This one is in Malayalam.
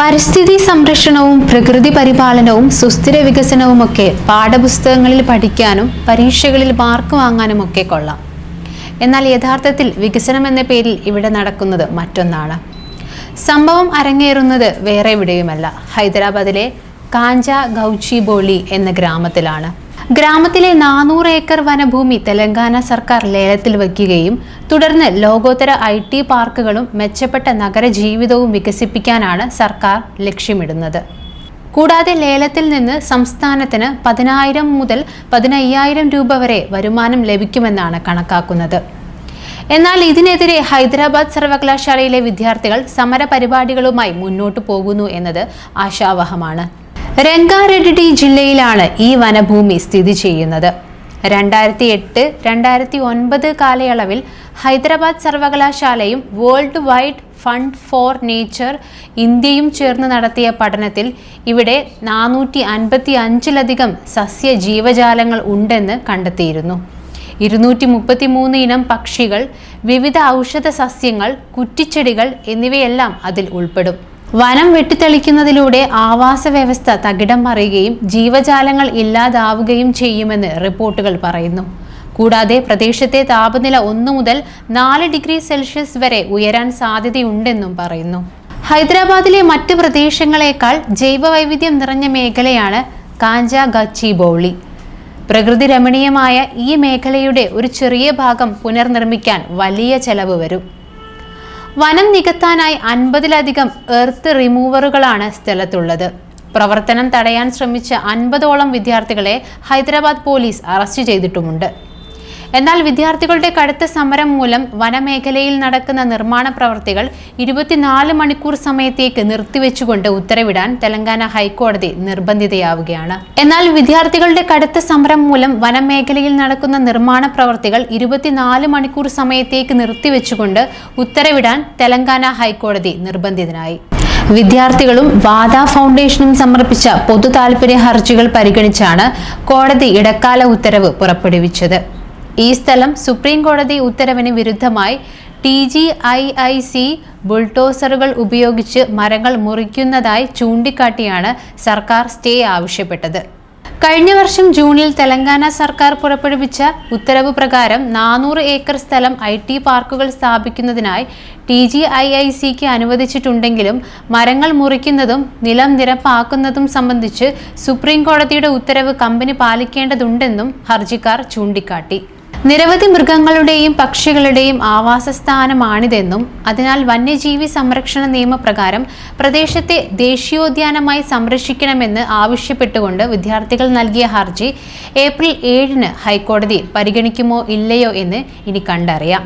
പരിസ്ഥിതി സംരക്ഷണവും പ്രകൃതി പരിപാലനവും സുസ്ഥിര വികസനവും ഒക്കെ പാഠപുസ്തകങ്ങളിൽ പഠിക്കാനും പരീക്ഷകളിൽ മാർക്ക് വാങ്ങാനും ഒക്കെ കൊള്ളാം. എന്നാൽ യഥാർത്ഥത്തിൽ വികസനം എന്ന പേരിൽ ഇവിടെ നടക്കുന്നത് മറ്റൊന്നാണ്. സംഭവം അരങ്ങേറുന്നത് വേറെ എവിടെയുമല്ല. ഹൈദരാബാദിലെ കാഞ്ച ഗൗച്ചിബോളി എന്ന ഗ്രാമത്തിലാണ്. ഗ്രാമത്തിലെ നാനൂറ് ഏക്കർ വനഭൂമി തെലങ്കാന സർക്കാർ ലേലത്തിൽ വയ്ക്കുകയും തുടർന്ന് ലോകോത്തര ഐ ടി പാർക്കുകളും മെച്ചപ്പെട്ട നഗരജീവിതവും വികസിപ്പിക്കാനാണ് സർക്കാർ ലക്ഷ്യമിടുന്നത്. കൂടാതെ ലേലത്തിൽ നിന്ന് സംസ്ഥാനത്തിന് പതിനായിരം മുതൽ പതിനയ്യായിരം രൂപ വരെ വരുമാനം ലഭിക്കുമെന്നാണ് കണക്കാക്കുന്നത്. എന്നാൽ ഇതിനെതിരെ ഹൈദരാബാദ് സർവകലാശാലയിലെ വിദ്യാർത്ഥികൾ സമരപരിപാടികളുമായി മുന്നോട്ടു പോകുന്നു എന്നത് ആശാവഹമാണ്. രംഗാറെഡ്ഡി ജില്ലയിലാണ് ഈ വനഭൂമി സ്ഥിതി ചെയ്യുന്നത്. രണ്ടായിരത്തി എട്ട് രണ്ടായിരത്തി ഒൻപത് കാലയളവിൽ Hyderabad സർവകലാശാലയും World Wide Fund for Nature ഇന്ത്യയും ചേർന്ന് നടത്തിയ പഠനത്തിൽ ഇവിടെ നാനൂറ്റി അൻപത്തി അഞ്ചിലധികം സസ്യ ജീവജാലങ്ങൾ ഉണ്ടെന്ന് കണ്ടെത്തിയിരുന്നു. ഇരുന്നൂറ്റി മുപ്പത്തി മൂന്ന് ഇനം പക്ഷികൾ വിവിധ ഔഷധ സസ്യങ്ങൾ കുറ്റിച്ചെടികൾ എന്നിവയെല്ലാം അതിൽ ഉൾപ്പെടും. വനം വെട്ടിത്തെളിക്കുന്നതിലൂടെ ആവാസ വ്യവസ്ഥ തകിടം മറിയുകയും ജീവജാലങ്ങൾ ഇല്ലാതാവുകയും ചെയ്യുമെന്ന് റിപ്പോർട്ടുകൾ പറയുന്നു. കൂടാതെ പ്രദേശത്തെ താപനില ഒന്നു മുതൽ നാല് ഡിഗ്രി സെൽഷ്യസ് വരെ ഉയരാൻ സാധ്യതയുണ്ടെന്നും പറയുന്നു. ഹൈദരാബാദിലെ മറ്റ് പ്രദേശങ്ങളെക്കാൾ ജൈവവൈവിധ്യം നിറഞ്ഞ മേഖലയാണ് കാഞ്ച ഗച്ചി ബൗളി പ്രകൃതി രമണീയമായ ഈ മേഖലയുടെ ഒരു ചെറിയ ഭാഗം പുനർനിർമ്മിക്കാൻ വലിയ ചെലവ് വരും. വനം നികത്താനായി അൻപതിലധികം എർത്ത് റിമൂവറുകളാണ് സ്ഥലത്തുള്ളത്. പ്രവർത്തനം തടയാൻ ശ്രമിച്ച അൻപതോളം വിദ്യാർത്ഥികളെ ഹൈദരാബാദ് പോലീസ് അറസ്റ്റ് ചെയ്തിട്ടുമുണ്ട്. എന്നാൽ വിദ്യാർത്ഥികളുടെ കടുത്ത സമരം മൂലം വനമേഖലയിൽ നടക്കുന്ന നിർമ്മാണ പ്രവർത്തികൾ ഇരുപത്തിനാല് മണിക്കൂർ സമയത്തേക്ക് നിർത്തിവെച്ചുകൊണ്ട് ഉത്തരവിടാൻ തെലങ്കാന ഹൈക്കോടതി നിർബന്ധിതയാവുകയാണ്. എന്നാൽ വിദ്യാർത്ഥികളുടെ കടുത്ത സമരം മൂലം വനമേഖലയിൽ നടക്കുന്ന നിർമ്മാണ പ്രവർത്തികൾ ഇരുപത്തിനാല് മണിക്കൂർ സമയത്തേക്ക് നിർത്തിവെച്ചുകൊണ്ട് ഉത്തരവിടാൻ തെലങ്കാന ഹൈക്കോടതി നിർബന്ധിതനായി. വിദ്യാർത്ഥികളും വാദ ഫൗണ്ടേഷനും സമർപ്പിച്ച പൊതു താൽപര്യ ഹർജികൾ പരിഗണിച്ചാണ് കോടതി ഇടക്കാല ഉത്തരവ് പുറപ്പെടുവിച്ചത്. ഈ സ്ഥലം സുപ്രീം കോടതി ഉത്തരവിന് വിരുദ്ധമായി T G I I C ബുൾഡോസറുകൾ ഉപയോഗിച്ച് മരങ്ങൾ മുറിക്കുന്നതായി ചൂണ്ടിക്കാട്ടിയാണ് സർക്കാർ സ്റ്റേ ആവശ്യപ്പെട്ടത്. കഴിഞ്ഞ വർഷം ജൂണിൽ തെലങ്കാന സർക്കാർ പുറപ്പെടുവിച്ച ഉത്തരവ് പ്രകാരം നാനൂറ് ഏക്കർ സ്ഥലം ഐ ടി പാർക്കുകൾ സ്ഥാപിക്കുന്നതിനായി ടി ജി ഐ ഐ സിക്ക് അനുവദിച്ചിട്ടുണ്ടെങ്കിലും മരങ്ങൾ മുറിക്കുന്നതും നിലം നിരപ്പാക്കുന്നതും സംബന്ധിച്ച് സുപ്രീം കോടതിയുടെ ഉത്തരവ് കമ്പനി പാലിക്കേണ്ടതുണ്ടെന്നും ഹർജിക്കാർ ചൂണ്ടിക്കാട്ടി. നിരവധി മൃഗങ്ങളുടെയും പക്ഷികളുടെയും ആവാസസ്ഥാനമാണിതെന്നും അതിനാൽ വന്യജീവി സംരക്ഷണ നിയമപ്രകാരം പ്രദേശത്തെ ദേശീയോദ്യാനമായി സംരക്ഷിക്കണമെന്ന് ആവശ്യപ്പെട്ടുകൊണ്ട് വിദ്യാർത്ഥികൾ നൽകിയ ഹർജി ഏപ്രിൽ ഏഴിന് ഹൈക്കോടതി പരിഗണിക്കുമോ ഇല്ലയോ എന്ന് ഇനി കണ്ടറിയാം.